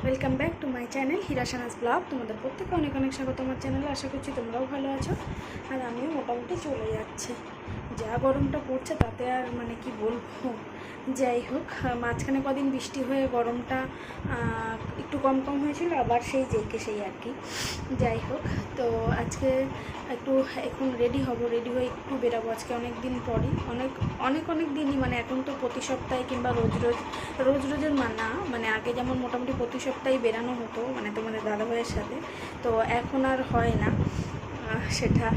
Welcome back to my channel হিরাসানাস blog তোমাদের প্রত্যেকে অনেক অনেক স্বাগত আমার চ্যানেলে আশা করছি তোমরাও ভালো আছো। আর আমিও মোটামুটি চলে যাচ্ছে। যা গরমটা পড়ছে তাতে আর মানে কি বলব? যাই হোক মাঝখানে কদিন বৃষ্টি হয়ে গরমটা একটু কম কম হয়েছিল, আবার সেই যেকে সেই আর কি। যাই হোক, তো আজকে একটু এখন রেডি হব রেডি হয়ে একটু বেরাবো। আজকে অনেক দিন পরই, অনেক অনেক অনেক দিনই মানে এখন তো প্রতি সপ্তাহে কিংবা রোজ রোজ রোজ, রোজের মানা মানে আগে যেমন মোটামুটি প্রতি সপ্তাহে বেরানো হতো মানে তোমাদের দাদাভাইয়ের সাথে, তো এখন আর হয় না। সেটা।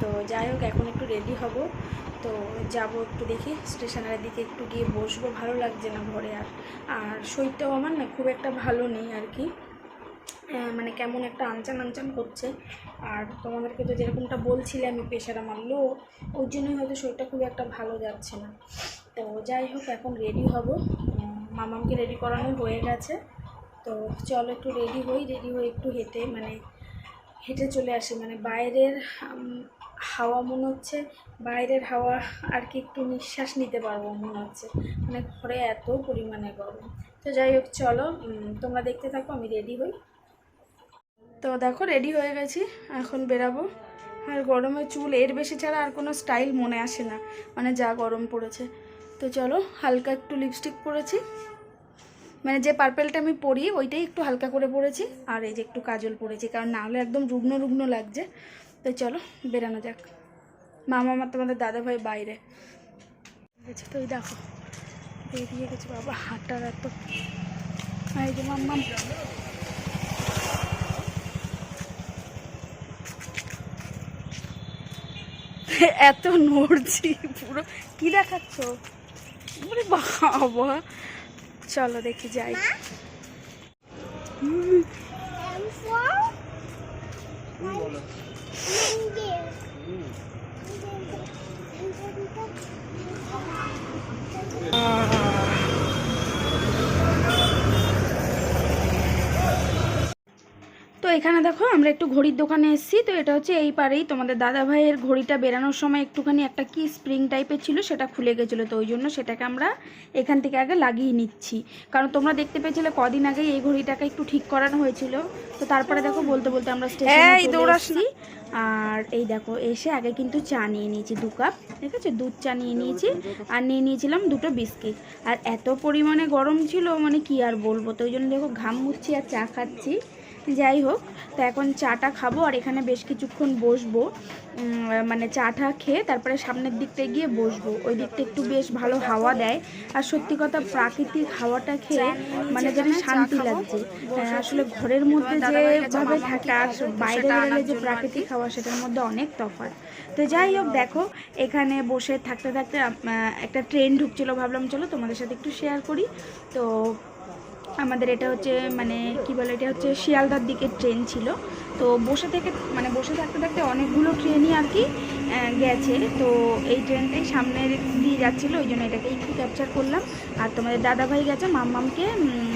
তো যাই হোক, এখন একটু রেডি হব। তো যাব একটু দেখি স্টেশনের দিকে একটু গিয়ে বসবো। ভালো লাগছে না ঘরে আর। আর শরীরটাও আমার না খুব একটা ভালো নেই আর কি। মানে কেমন একটা আনচান আনচান করছে। আর তোমাদেরকে তো যেরকমটা বলছিলে আমি প্রেশার আমার লো ওর জন্যই হয়তো শরীরটা খুব একটা ভালো যাচ্ছে না। তো যাই হোক, এখন রেডি হব। মামামকে রেডি করানো হয়ে গেছে। তো চলো একটু রেডি হই রেডি হয়ে একটু হেঁটে মানে হেঁটে চলে আসি। মানে বাইরের হাওয়া মনে হচ্ছে, বাইরের হাওয়া আর কি একটু নিঃশ্বাস নিতে পারব মনে হচ্ছে। মানে ঘরে এত পরিমাণে গরম। তো যাই হোক, চলো তোমরা দেখতে থাকো, আমি রেডি হই। তো দেখো, রেডি হয়ে গেছি, এখন বেরাবো। আর গরমে চুল, এর বেশি ছাড়া আর কোনো স্টাইল মনে আসে না। মানে যা গরম পড়েছে। তো চলো, হালকা একটু লিপস্টিক পরেছি। মানে যে পার্পেলটা আমি পরি, ওইটাই একটু হালকা করে পরেছি, আর এই যে একটু কাজল পরেছি, কারণ না হলে একদম রুগ্ন রুগ্ন লাগছে। তো চলো, বেরানো যাক। মামা আমার তোমাদের দাদা ভাই বাইরে। গেছে তো ওই দেখো, বেরিয়ে গেছে বাবা, হাঁটার এত। এই এত নড়ছি, পুরো। কি দেখাচ্ছ? বাবা। চলো দেখি যাই। তো এখানে দেখো আমরা একটু ঘড়ির দোকানে এসেছি। তো এটা হচ্ছে এই পারেই তোমাদের দাদা ভাইয়ের ঘড়িটা বেরানোর সময় একটুখানি একটা কি স্প্রিং টাইপের ছিল সেটা খুলে গেছিল। তো ওই জন্য সেটাকে আমরা এখান থেকে আগে লাগিয়ে নিচ্ছি। কারণ তোমরা দেখতে পেয়েছিলে কদিন আগেই এই ঘড়িটাকে একটু ঠিক করানো হয়েছিল। তো তারপরে দেখো বলতে বলতে আমরা স্টেশনে চলে এসেছি। আর এই দেখো এসে আগে কিন্তু চা নিয়ে নিয়েছি দু কাপ ঠিক আছে? দুধ চা নিয়ে নিয়েছি। আর নিয়ে নিয়েছিলাম দুটো বিস্কিট। আর এত পরিমাণে গরম ছিল মানে কি আর বলব? তো ওই জন্য দেখো ঘাম মুচ্ছি আর চা খাচ্ছি। যাই হোক, তো এখন চাটা খাব আর এখানে বেশ কিছুক্ষণ বসবো। মানে চাটা খেয়ে তারপরে সামনের দিকটা গিয়ে বসবো। ওই দিকটা একটু বেশ ভালো হাওয়া দেয়। আর সত্যি কথা প্রাকৃতিক হাওয়াটা খেয়ে মানে যেন শান্তি লাগছে। আসলে ঘরের মধ্যে যেভাবে থাকে, বাইরে বেরোলে যে প্রাকৃতিক হাওয়া, সেটার মধ্যে অনেক তফাৎ। তো যাই হোক, দেখো, এখানে বসে থাকতে থাকতে একটা ট্রেন ঢুকছিল। ভাবলাম, চলো তোমাদের সাথে একটু শেয়ার করি। তো আমাদের এটা হচ্ছে মানে কি বলে এটা হচ্ছে শিয়ালদার দিকে ট্রেন ছিল। তো বসে থেকে মানে বসে থাকতে থাকতে অনেকগুলো ট্রেনই আর কি গেছে। তো এই ট্রেনটাই সামনে দিয়ে যাচ্ছিল ওই জন্য এটাকে একটু ক্যাপচার করলাম। আর তোমাদের দাদাভাই গেছে মাম্মামকে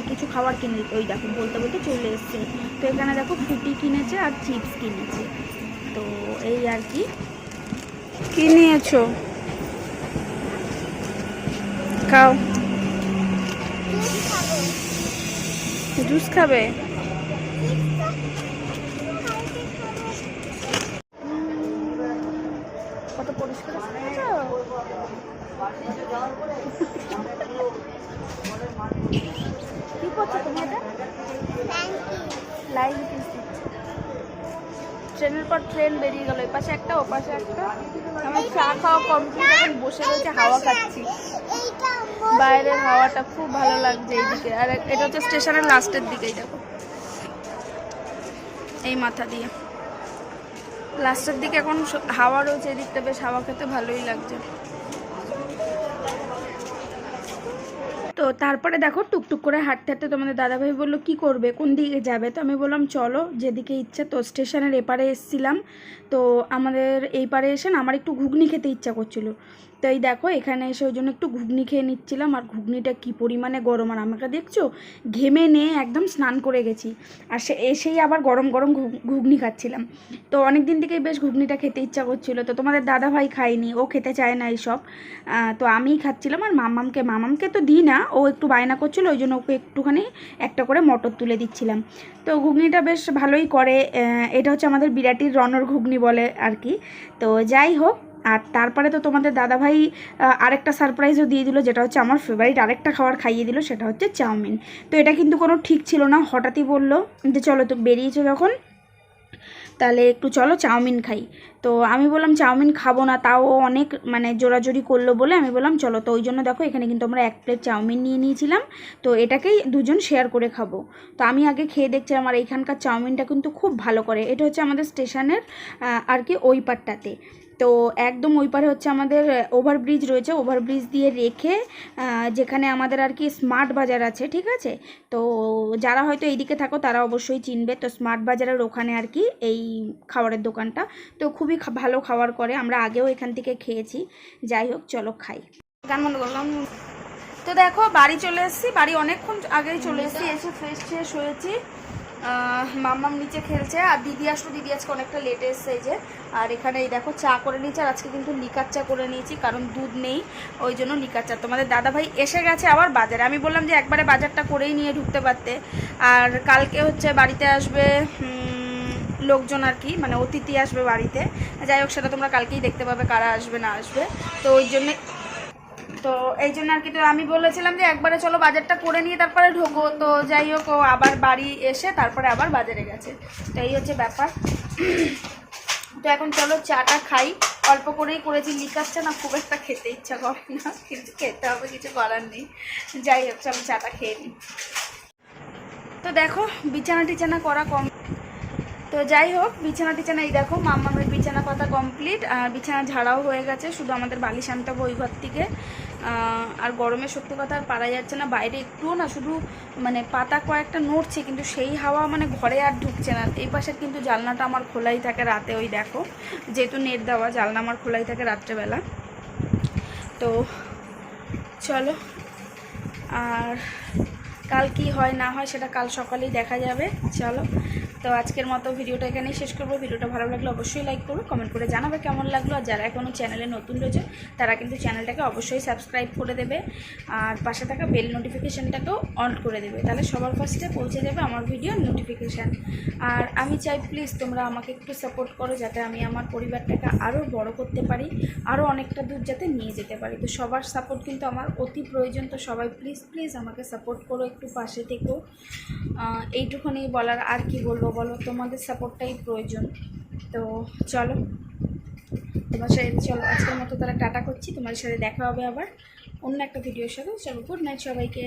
কিছু খাবার কিনে দিতে। ওই দেখো বলতে বলতে চলে এসছে। তো এখানে দেখো ফুটি কিনেছে আর চিপস কিনেছে। তো এই আর কি। কি নিয়েছো খাও জুস খাবে? কত পরিষ্কার কি করছ তুমি এটা লাইভ ট্রেনের পর ট্রেন বেরিয়ে গেল। এই পাশে একটা ও পাশে একটা। আমার চা খাওয়া কমপ্লিট এখন বসে রয়েছে, হাওয়া খাচ্ছি। বাইরের হাওয়াটা খুব ভালো লাগছে এইদিকে। আর এটা হচ্ছে স্টেশনের লাস্টের দিকেই, দেখো। এই মাথা দিয়ে। লাস্টের দিকে এখন হাওয়া রয়েছে, এদিকটা বেশ হাওয়া খেতে ভালোই লাগছে। তো তারপরে দেখো টুকটুক করে হাঁটতে হাঁটতে তোমাদের দাদাভাই বলল, কি করবে? কোন দিকে যাবে? তো আমি বললাম, চলো, যেদিকে ইচ্ছা তো স্টেশনের এপারে এসছিলাম। তো আমাদের এই পারে এসে না আমার একটু ঘুগনি খেতে ইচ্ছা করছিল। তো এই দেখো, এখানে এসে ওই জন্য একটু ঘুগনি খেয়ে নিচ্ছিলাম। আর ঘুগনিটা কি পরিমাণে গরম! আর আমাকে দেখছ, ঘেমে নিয়ে একদম স্নান করে গেছি। আর সে, এসেই আবার গরম গরম ঘুগনি খাচ্ছিলাম। তো অনেক দিন থেকেই বেশ ঘুগনিটা খেতে ইচ্ছা করছিল। তো তোমাদের দাদাভাই খায়নি, ও খেতে চায় না এইসব। তো আমিই খাচ্ছিলাম। আর মামামকে মামামকে তো দিই না ও একটু বায়না করছিল, ওই জন্য ওকে একটুখানি একটা করে মটর তুলে দিচ্ছিলাম। তো ঘুগনিটা বেশ ভালোই করে এটা হচ্ছে আমাদের বিরাটির রনর ঘুগনি বলে আর কি। তো যাই হোক, আর তারপরে তো তোমাদের দাদাভাই আরেকটা সারপ্রাইজও দিয়ে দিল, যেটা হচ্ছে আমার ফেভারিট আরেকটা খাবার খাইয়ে দিল, সেটা হচ্ছে চাউমিন। তো এটা কিন্তু কোনো ঠিক ছিল না, হঠাৎই বলল যে, চলো তো বেরিয়েছো যখন। তাহলে একটু চলো চাউমিন খাই। তো আমি বললাম, চাউমিন খাব না, তাও অনেক মানে জোরাজোরি করল বলে আমি বললাম, চলো, তো ওই জন্য দেখো এখানে কিন্তু আমরা এক প্লেট চাউমিন নিয়ে নিয়েছিলাম, তো এটাকেই দুজন শেয়ার করে খাব। তো আমি আগে খেয়ে দেখছিলাম, আর এইখানকার চাউমিনটা কিন্তু খুব ভালো করে, এটা হচ্ছে আমাদের স্টেশনের আর কি ওই পারটাতে তো একদম ওই পারে হচ্ছে আমাদের ওভারব্রিজ রয়েছে। ওভারব্রিজ দিয়ে রেখে যেখানে আমাদের আর কি স্মার্ট বাজার আছে, ঠিক আছে? তো যারা হয়তো এইদিকে থাকো, তারা অবশ্যই চিনবে। তো স্মার্ট বাজারের ওখানে আর কি এই খাবারের দোকানটা। তো খুবই ভালো খাবার করে। আমরা আগেও এখান থেকে খেয়েছি। যাই হোক, চলো খাই। গান বন্ধ করলাম। তো দেখো, বাড়ি চলে এসেছি। বাড়ি অনেকক্ষণ আগেই চলে এসেছি। এসে ফ্রেশ ফ্রেশ হয়েছি। মাম্মাম নিচে খেলছে, আর দিদি আসলো, দিদি আজকে অনেকটা লেটে এসছে যে। আর এখানে এই দেখো, চা করে নিয়েছি, আর আজকে কিন্তু লিকার চা করে নিয়েছি, কারণ দুধ নেই, ওই জন্য লিকার চা। তোমাদের দাদাভাই এসে গেছে আবার বাজারে। আমি বললাম যে একবারে বাজারটা করেই নিয়ে ঢুকতে পারতে। আর কালকে হচ্ছে বাড়িতে আসবে লোকজন আর কি মানে অতিথি আসবে বাড়িতে। যাই হোক, সেটা তোমরা কালকেই দেখতে পাবে কারা আসবে, না আসবে। তো ওই জন্যে তো এই জন্য আর কি, তো আমি বলেছিলাম যে একবারে চলো বাজারটা করে নিয়ে তারপরে ঢোকো। তো যাই হোক, ও আবার বাড়ি এসে তারপরে আবার বাজারে গেছে। তো এই হচ্ছে ব্যাপার। তো এখন চলো চাটা খাই। অল্প করেই করেছি লিকার না, খুব একটা খেতে ইচ্ছা করে না। কিন্তু খেতে হবে, কিছু করার নেই। যাই হোক, চলো চাটা খেয়ে নিই। তো দেখো, বিছানা টিছানা করা কম তো যাই হোক, বিছানা টিছানা, এই দেখো, মামামের বিছানা পাতা কমপ্লিট আর বিছানা ঝাড়াও হয়ে গেছে। শুধু আমাদের বালিশ আনতে হবে ওই ঘর থেকে। আর গরমে সত্যি কথা আর পারা যাচ্ছে না। বাইরে একটুও না শুধু মানে পাতা কয়েকটা নড়ছে, কিন্তু সেই হাওয়া মানে ঘরে আর ঢুকছে না। এই পাশের কিন্তু জানলাটা আমার খোলাই থাকে রাতে, ওই দেখো। যেহেতু নেট দেওয়া জালনা আমার খোলাই থাকে রাত্রেবেলা। তো চলো, আর কাল কি হয় না হয় সেটা কাল সকালেই দেখা যাবে। চলো তো আজকের মতো ভিডিওটা এখানেই শেষ করব। ভিডিওটা ভালো লাগলে অবশ্যই লাইক করো কমেন্ট করে জানাবে কেমন লাগল। আর যারা এখনও চ্যানেলে নতুন রয়েছে, তারা কিন্তু চ্যানেলটাকে অবশ্যই সাবস্ক্রাইব করে দেবে। আর পাশে থাকা বেল নোটিফিকেশানটাকেও অন করে দেবে। তাহলে সবার ফার্স্টে পৌঁছে যাবে আমার ভিডিওর নোটিফিকেশান আর আমি চাই প্লিজ তোমরা আমাকে একটু সাপোর্ট করো, যাতে আমি আমার পরিবারটাকে আরও বড় করতে পারি আরও অনেকটা দূর যাতে নিয়ে যেতে পারি। তো সবার সাপোর্ট কিন্তু আমার অতি প্রয়োজন। তো সবাই প্লিজ প্লিজ আমাকে সাপোর্ট করো একটু পাশে থেকেও। এইটুকুনি বলার আর কি বলব বলো, তোমাদের সাপোর্টটাই প্রয়োজন। তো চলো, তোমার সাথে চলো, আজকের মতো তারা টাটা করছি। তোমার সাথে দেখা হবে আবার অন্য একটা ভিডিওর সাথে। চলো গুড নাইট সবাইকে।